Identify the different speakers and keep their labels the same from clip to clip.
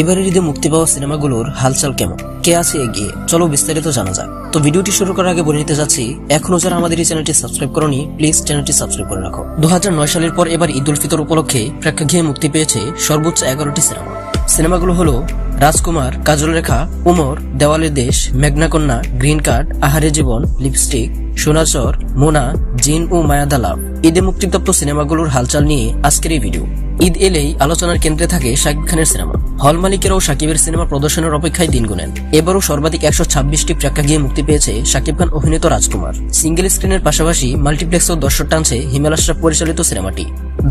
Speaker 1: এবারের ঈদে মুক্তি পাওয়া সিনেমাগুলোর হালচাল কেমন? কে আছে এগিয়ে? চলো বিস্তারিত জানা যাক। তো ভিডিওটি শুরু করার আগে বলে নিতে যাচ্ছি, এখনও যারা আমাদের এই চ্যানেলটি সাবস্ক্রাইব করনি, প্লিজ চ্যানেলটি সাবস্ক্রাইব করে রাখো। দু হাজার নয় সালের পর এবার ঈদ উল ফিতর উপলক্ষে প্রেক্ষাগৃহে মুক্তি পেয়েছে সর্বোচ্চ এগারোটি সিনেমা। সিনেমাগুলো হলো রাজকুমার কাজল রেখা উমর, দেওয়ালের দেশ মেঘনাকন্যা গ্রিন কার্ড, আহারে জীবন, লিপস্টিক সোনাচর মোনা, জিন ও মায়াদা লাভ। ঈদে মুক্তিপ্রাপ্ত সিনেমাগুলোর হালচাল নিয়ে আজকের এই ভিডিও। ঈদ এলেই আলোচনার কেন্দ্রে থাকে শাকিব খানের সিনেমা। হল মালিকেরাও সাকিবের সিনেমা প্রদর্শনের অপেক্ষায় দিন গুনেন। এবারও সর্বাধিক একশো ছাব্বিশটি প্রেক্ষাগৃহে মুক্তি পেয়েছে সাকিব খান অভিনীত রাজকুমার। সিঙ্গেল স্ক্রিনের পাশাপাশি মাল্টিপ্লেক্সও দর্শক টানছে হিমেল পরিচালিত সিনেমাটি।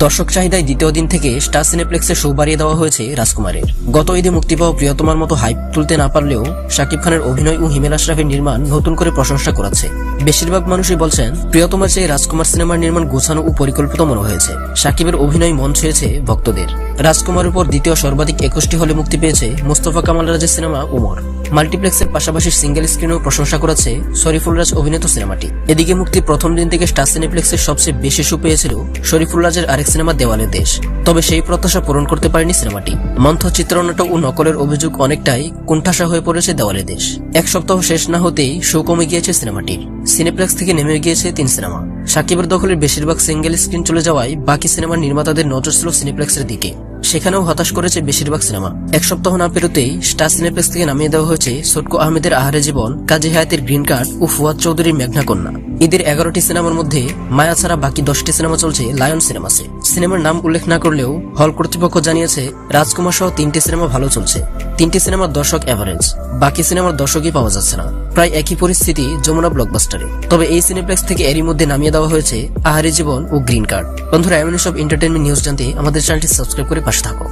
Speaker 1: দর্শক চাহিদায় দ্বিতীয় দিন থেকে স্টার সিনেপ্লেক্সে শো বাড়িয়ে দেওয়া হয়েছে রাজকুমারের। গত ঈদে মুক্তি পাওয়া প্রিয়তমার মতো হাইপ তুলতে না পারলেও শাকিব খানের অভিনয় ও হিমেল আশরাফের নির্মাণ নতুন করে প্রশংসা করাচ্ছে বেশিরভাগ মানুষই বলছেন, প্রিয়তমার চেয়ে রাজকুমার সিনেমার নির্মাণ গোছানো ও পরিকল্পিত মনে হয়েছে। শাকিবের অভিনয় মন ছুঁয়েছে ভক্তদের। রাজকুমারের উপর দ্বিতীয় সর্বাধিক একুশটি হলে মুক্তি পেয়েছে মোস্তফা কামাল রাজের সিনেমা উমর মাল্টিপ্লেক্সের পাশাপাশি সিঙ্গেল স্ক্রিনেও প্রশংসা করেছে শরীফুল রাজ অভিনীত সিনেমাটি। এদিকে মুক্তি প্রথম দিন থেকে স্টার সিনেপ্লেক্সের সবচেয়ে বেশি শু পেয়েছিল শরীফুল রাজের আরেক সিনেমা দেওয়ালের দেশ। তবে সেই প্রত্যাশা পূরণ করতে পারেনি সিনেমাটি। মন্থ চিত্রনাটক ও নকলের অভিযোগ অনেকটাই কুণ্ঠাসা হয়ে পড়েছে দেওয়ালের দেশ। এক সপ্তাহ শেষ না হতেই শো কমে গিয়েছে সিনেমাটির। সিনেপ্লেক্স থেকে নেমে গিয়েছে তিন সিনেমা। সাকিবের দখলের বেশিরভাগ সিঙ্গেল স্ক্রিন চলে যাওয়ায় বাকি সিনেমার নির্মাতাদের নজর ছিল সিনেপ্লেক্সের দিকে। সেখানেও হতাশ করেছে বেশিরভাগ সিনেমা। এক সপ্তাহ না পেরোতেই স্টার সিনেপ্লেক্স থেকে নামিয়ে দেওয়া হয়েছে সোটকো আহমেদের আহারে জীবন, কাজী হায়াতের গ্রিন কার্ড ও ফুয়াদ চৌধুরীর মেঘনা কন্যা। ঈদের এগারোটি সিনেমার মধ্যে মায়া ছাড়া বাকি দশটি সিনেমা চলছে লায়ন সিনেমাসে। সিনেমার নাম উল্লেখ না করলেও হল কর্তৃপক্ষ জানিয়েছে, রাজকুমার সহ তিনটি সিনেমা ভালো চলছে। তিনটি সিনেমার দর্শক এভারেজ বাকি সিনেমার দর্শকই পাওয়া যাচ্ছে না। প্রায় একই পরিস্থিতি যমুনা ব্লকবাস্টারে তবে এই সিনেপ্লেক্স থেকে এরই মধ্যে নামিয়ে দেওয়া হয়েছে আহারি জীবন ও গ্রিন কার্ড। বন্ধুরা এমন সব এন্টারটেনমেন্ট নিউজ জানতে আমাদের চ্যানেলটি সাবস্ক্রাইব করে পাশে থাকো।